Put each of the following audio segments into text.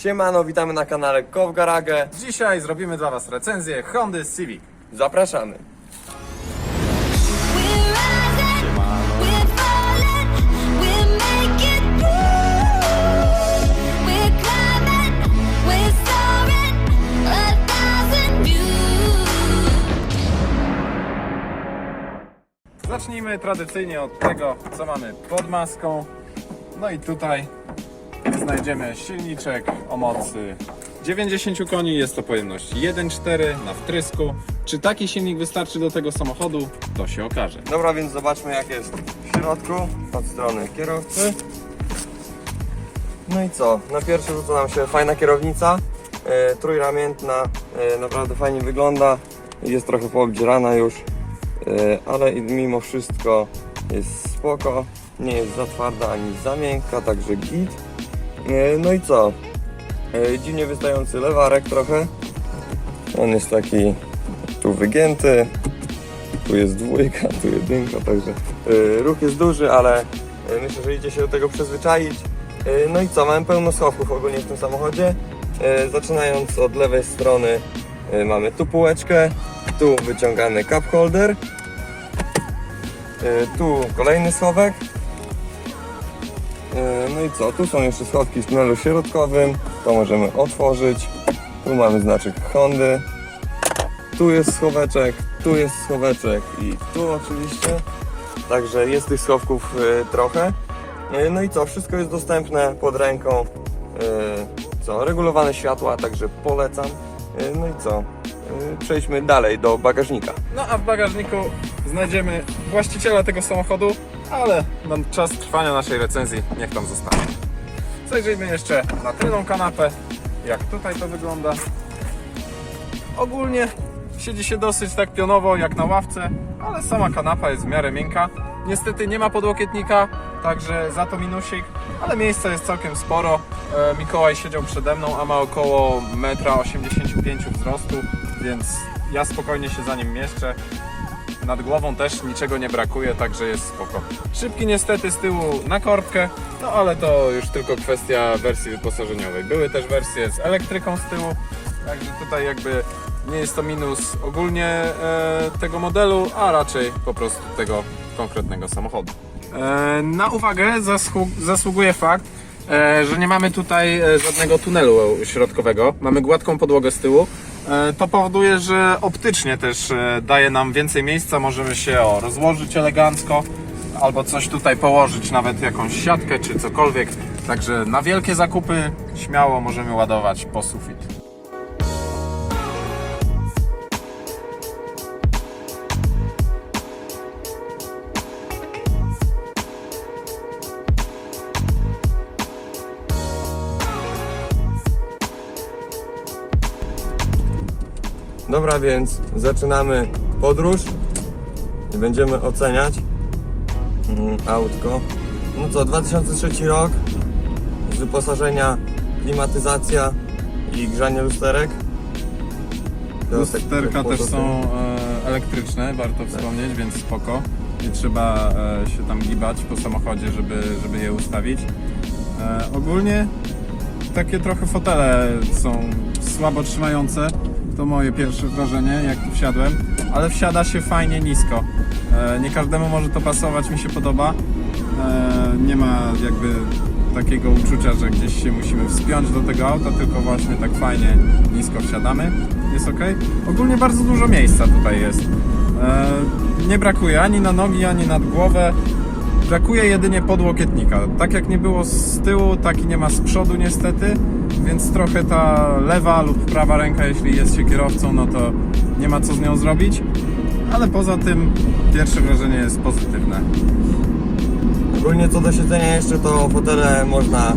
Siemano, witamy na kanale Kow Garage. Dzisiaj zrobimy dla Was recenzję Hondy Civic. Zapraszamy. Zacznijmy tradycyjnie od tego, co mamy pod maską. No i tutaj znajdziemy silniczek o mocy 90 koni. Jest to pojemność 1.4 na wtrysku. Czy taki silnik wystarczy do tego samochodu? To się okaże. Dobra, więc zobaczmy jak jest w środku, od strony kierowcy. No i co? Na pierwszy rzut nam się fajna kierownica, e, trójramiętna, e, naprawdę fajnie wygląda. Jest trochę poobdzierana już, e, ale mimo wszystko jest spoko. Nie jest za twarda ani za miękka, także git. E, no i co? E, dziwnie wystający lewarek trochę. On jest taki tu wygięty, tu jest dwójka, tu jedynka, także y, ruch jest duży, ale myślę, że idzie się do tego przyzwyczaić. No i co, mamy pełno schowków ogólnie w tym samochodzie. Zaczynając od lewej strony mamy tu półeczkę, tu wyciągany cup holder, tu kolejny schowek. Y, no i co, tu są jeszcze schowki w tunelu środkowym, to możemy otworzyć. Tu mamy znaczek Hondy. Tu jest schoweczek, tu jest schoweczek i tu oczywiście. Także jest tych schowków y, trochę. Y, no i co, wszystko jest dostępne pod ręką. Y, co, regulowane światła, także polecam. No i co, przejdźmy dalej do bagażnika. No a w bagażniku znajdziemy właściciela tego samochodu, ale na czas trwania naszej recenzji niech tam zostanie. Zajrzyjmy jeszcze na tylną kanapę, jak tutaj to wygląda. Ogólnie siedzi się dosyć tak pionowo jak na ławce, ale sama kanapa jest w miarę miękka. Niestety nie ma podłokietnika, także za to minusik, ale miejsca jest całkiem sporo. E, Mikołaj siedział przede mną, a ma około 1,85 m wzrostu, więc ja spokojnie się za nim mieszczę. Nad głową też niczego nie brakuje, także jest spoko. Szybki niestety z tyłu na korbkę, no ale to już tylko kwestia wersji wyposażeniowej. Były też wersje z elektryką z tyłu, także tutaj jakby nie jest to minus ogólnie e, tego modelu, a raczej po prostu tego konkretnego samochodu. E, na uwagę zasłu- zasługuje fakt, e, że nie mamy tutaj e, żadnego tunelu środkowego. Mamy gładką podłogę z tyłu. E, To powoduje, że optycznie też e, daje nam więcej miejsca. Możemy się o, rozłożyć elegancko albo coś tutaj położyć, nawet jakąś siatkę czy cokolwiek. Także na wielkie zakupy śmiało możemy ładować po sufit. Dobra, więc zaczynamy podróż i będziemy oceniać mm, autko. No co, 2003 rok, z wyposażenia klimatyzacja i grzanie lusterek. Tak- Lusterka tak też są e, elektryczne, warto wspomnieć, więc spoko. Nie trzeba e, się tam gibać po samochodzie, żeby, żeby je ustawić. E, ogólnie takie trochę fotele są słabo trzymające. To moje pierwsze wrażenie, jak tu wsiadłem, ale wsiada się fajnie nisko. E, nie każdemu może to pasować, mi się podoba. E, nie ma jakby takiego uczucia, że gdzieś się musimy wspiąć do tego auta, tylko właśnie tak fajnie nisko wsiadamy. Jest ok. Ogólnie bardzo dużo miejsca tutaj jest. E, nie brakuje ani na nogi, ani nad głowę. Brakuje jedynie podłokietnika. Tak jak nie było z tyłu, tak i nie ma z przodu niestety, więc trochę ta lewa lub prawa ręka, jeśli jest się kierowcą, no to nie ma co z nią zrobić. Ale poza tym pierwsze wrażenie jest pozytywne. Ogólnie co do siedzenia jeszcze to fotele można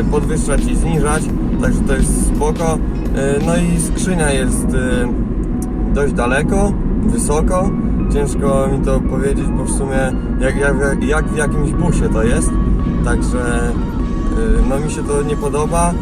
y, podwyższać i zniżać, także to jest spoko. Y, No i skrzynia jest y, dość daleko, wysoko. Ciężko mi to powiedzieć, bo w sumie jak, jak, jak w jakimś busie to jest. Także y, no mi się to nie podoba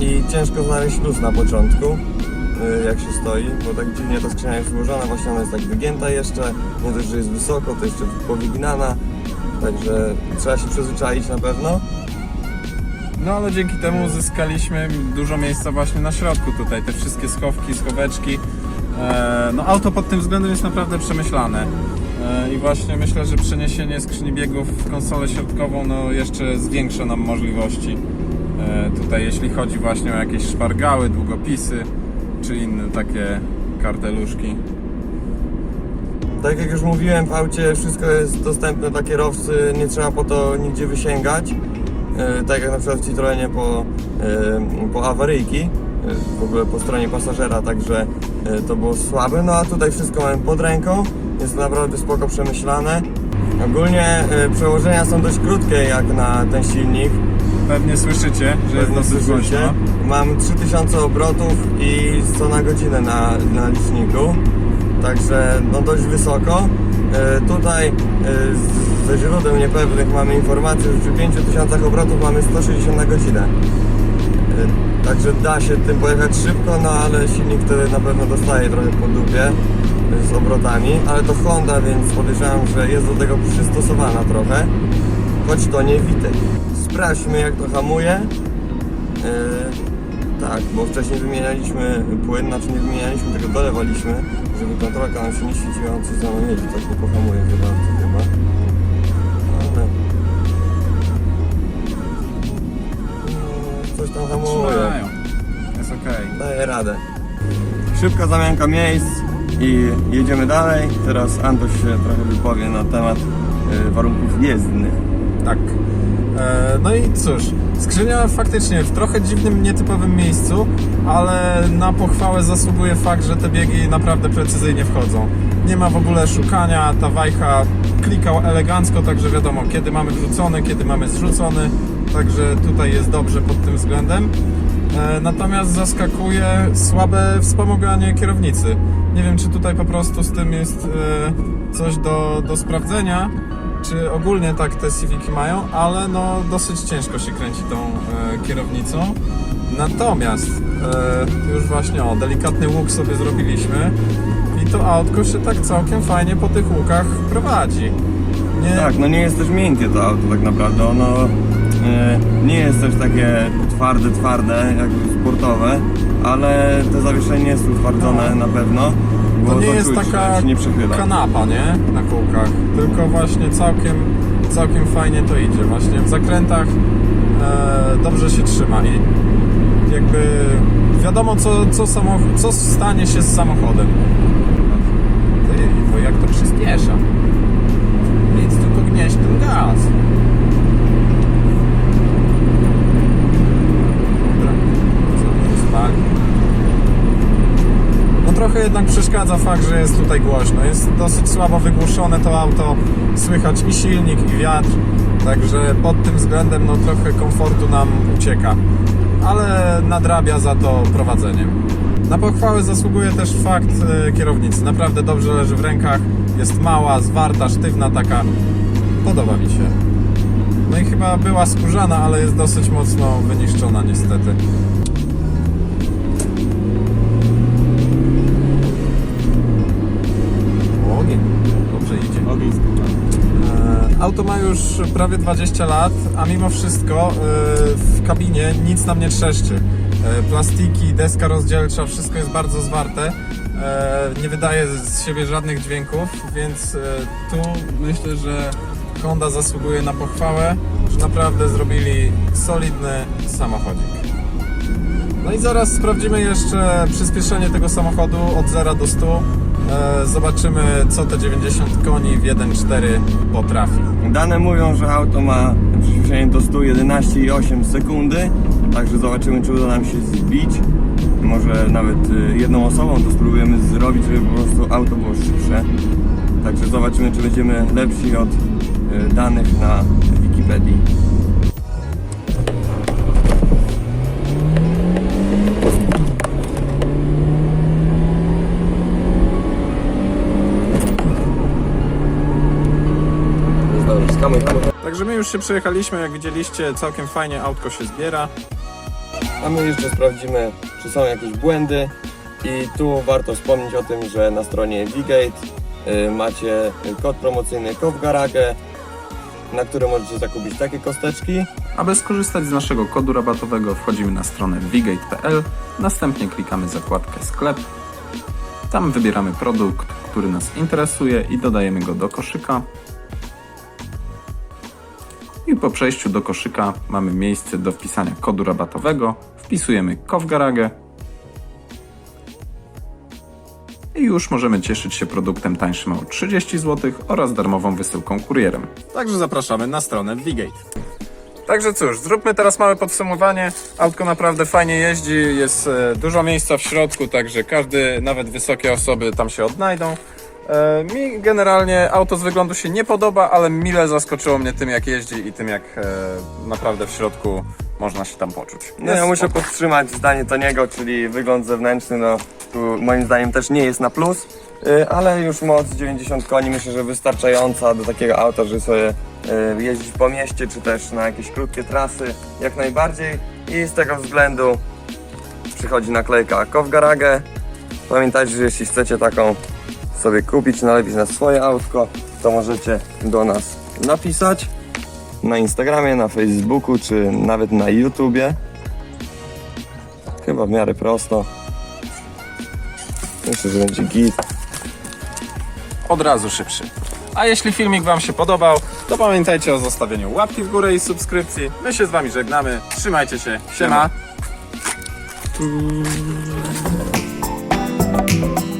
i ciężko znaleźć luz na początku y, jak się stoi, bo tak dziwnie ta skrzynia jest ułożona, właśnie ona jest tak wygięta jeszcze, nie dość, że jest wysoko, to jeszcze powyginana, także trzeba się przyzwyczaić na pewno. No ale dzięki temu uzyskaliśmy dużo miejsca właśnie na środku tutaj, te wszystkie schowki, schoweczki. E, no auto pod tym względem jest naprawdę przemyślane. E, I właśnie myślę, że przeniesienie skrzyni biegów w konsolę środkową no jeszcze zwiększa nam możliwości. E, tutaj jeśli chodzi właśnie o jakieś szpargały, długopisy czy inne takie karteluszki. Tak jak już mówiłem, w aucie wszystko jest dostępne dla kierowcy, nie trzeba po to nigdzie wysięgać. Tak jak na przykład w Citroenie po, po awaryjki, w ogóle po stronie pasażera, także e, to było słabe. No a tutaj wszystko mamy pod ręką, jest naprawdę spoko przemyślane. Ogólnie e, przełożenia są dość krótkie jak na ten silnik. Pewnie słyszycie, że jest dosyć głośno. Mam 3000 obrotów i 100 na godzinę na, na liczniku. Także no dość wysoko. E, tutaj ze źródeł niepewnych mamy informację, że przy 5000 obrotów mamy 160 na godzinę. E, Także da się tym pojechać szybko, no ale silnik wtedy na pewno dostaje trochę po dupie e, z obrotami, ale to Honda, więc podejrzewam, że jest do tego przystosowana trochę, choć to nie Witek. Sprawdźmy jak to hamuje. Yy, tak, bo wcześniej wymienialiśmy płyn, znaczy nie wymienialiśmy, tylko dolewaliśmy, żeby kontrolka nam się nie świeciła, coś za mną jedzie, tak nie pohamuje bardzo chyba. Tam hamuje. Trzymają. Jest okej. Daję radę. Szybka zamianka miejsc i jedziemy dalej. Teraz Antoś się trochę wypowie na temat y, warunków jezdnych. Tak. E, No i cóż, skrzynia faktycznie w trochę dziwnym, nietypowym miejscu, ale na pochwałę zasługuje fakt, że te biegi naprawdę precyzyjnie wchodzą. Nie ma w ogóle szukania, ta wajcha klikał elegancko, także wiadomo, kiedy mamy wrzucony, kiedy mamy zrzucony, także tutaj jest dobrze pod tym względem. E, Natomiast zaskakuje słabe wspomaganie kierownicy. Nie wiem, czy tutaj po prostu z tym jest e, coś do, do sprawdzenia, czy ogólnie tak te Civiki mają, ale no dosyć ciężko się kręci tą e, kierownicą. Natomiast już właśnie o, delikatny łuk sobie zrobiliśmy i to autko się tak całkiem fajnie po tych łukach prowadzi. Nie, Tak, no nie jest też miękkie to auto tak naprawdę. Ono nie jest też takie twarde, twarde, jakby sportowe, ale to zawieszenie jest utwardzone na pewno. Bo to nie jest czuć, taka nie kanapa, nie? Na kółkach, tylko właśnie całkiem, całkiem fajnie to idzie. Właśnie w zakrętach e, dobrze się trzyma i jakby wiadomo co, co, samochód, co stanie się z samochodem. Ty, bo jak to przyspiesza. Nic, tylko gnieść ten gaz. Dobra, co tu spali? No trochę jednak przeszkadza fakt, że jest tutaj głośno. Jest dosyć słabo wygłuszone to auto, słychać i silnik, i wiatr. Także pod tym względem no trochę komfortu nam ucieka. Ale nadrabia za to prowadzeniem. Na pochwałę zasługuje też fakt e, kierownicy. Naprawdę dobrze leży w rękach. Jest mała, zwarta, sztywna taka. Podoba mi się. No i chyba była skórzana, ale jest dosyć mocno wyniszczona niestety. Auto ma już prawie 20 lat, a mimo wszystko e, w kabinie nic nam nie trzeszczy. E, Plastiki, deska rozdzielcza, wszystko jest bardzo zwarte. E, Nie wydaje z siebie żadnych dźwięków, więc tu myślę, że Honda zasługuje na pochwałę, że naprawdę zrobili solidny samochodzik. No i zaraz sprawdzimy jeszcze przyspieszenie tego samochodu od 0 do 100. E, Zobaczymy, co te 90 koni w 1.4 potrafi. Dane mówią, że auto ma przyspieszenie do 111,8 sekundy, także zobaczymy, czy uda nam się zbić. Może nawet y, jedną osobą to spróbujemy zrobić, żeby po prostu auto było szybsze. Także zobaczymy, czy będziemy lepsi od y, danych na Wikipedii. Także my już się przejechaliśmy, jak widzieliście, całkiem fajnie autko się zbiera. A my jeszcze sprawdzimy, czy są jakieś błędy. I tu warto wspomnieć o tym, że na stronie Vigate y, macie kod promocyjny KOWGARAGE, na który możecie zakupić takie kosteczki. Aby skorzystać z naszego kodu rabatowego wchodzimy na stronę vigate.pl, następnie klikamy zakładkę sklep. Tam wybieramy produkt, który nas interesuje i dodajemy go do koszyka. I po przejściu do koszyka mamy miejsce do wpisania kodu rabatowego. Wpisujemy Kowgarage i już możemy cieszyć się produktem tańszym o 30 zł oraz darmową wysyłką kurierem. Także zapraszamy na stronę Vigate. Także cóż, zróbmy teraz małe podsumowanie. Autko naprawdę fajnie jeździ, jest e, dużo miejsca w środku, także każdy, nawet wysokie osoby tam się odnajdą. E, mi generalnie auto z wyglądu się nie podoba, ale mile zaskoczyło mnie tym jak jeździ i tym jak e, naprawdę w środku można się tam poczuć. No ja muszę podtrzymać zdanie Toniego, czyli wygląd zewnętrzny, no tu moim zdaniem też nie jest na plus, y, ale już moc 90 koni myślę, że wystarczająca do takiego auta, żeby sobie y, jeździć po mieście, czy też na jakieś krótkie trasy, jak najbardziej i z tego względu przychodzi naklejka Kowgarage. Pamiętajcie, że jeśli chcecie taką sobie kupić, nalepić na swoje autko, to możecie do nas napisać na Instagramie, na Facebooku, czy nawet na YouTubie. Chyba w miarę prosto. Myślę, że będzie git. od razu szybszy. A jeśli filmik Wam się podobał, to pamiętajcie o zostawieniu łapki w górę i subskrypcji. My się z Wami żegnamy. Trzymajcie się. Siema. Siema.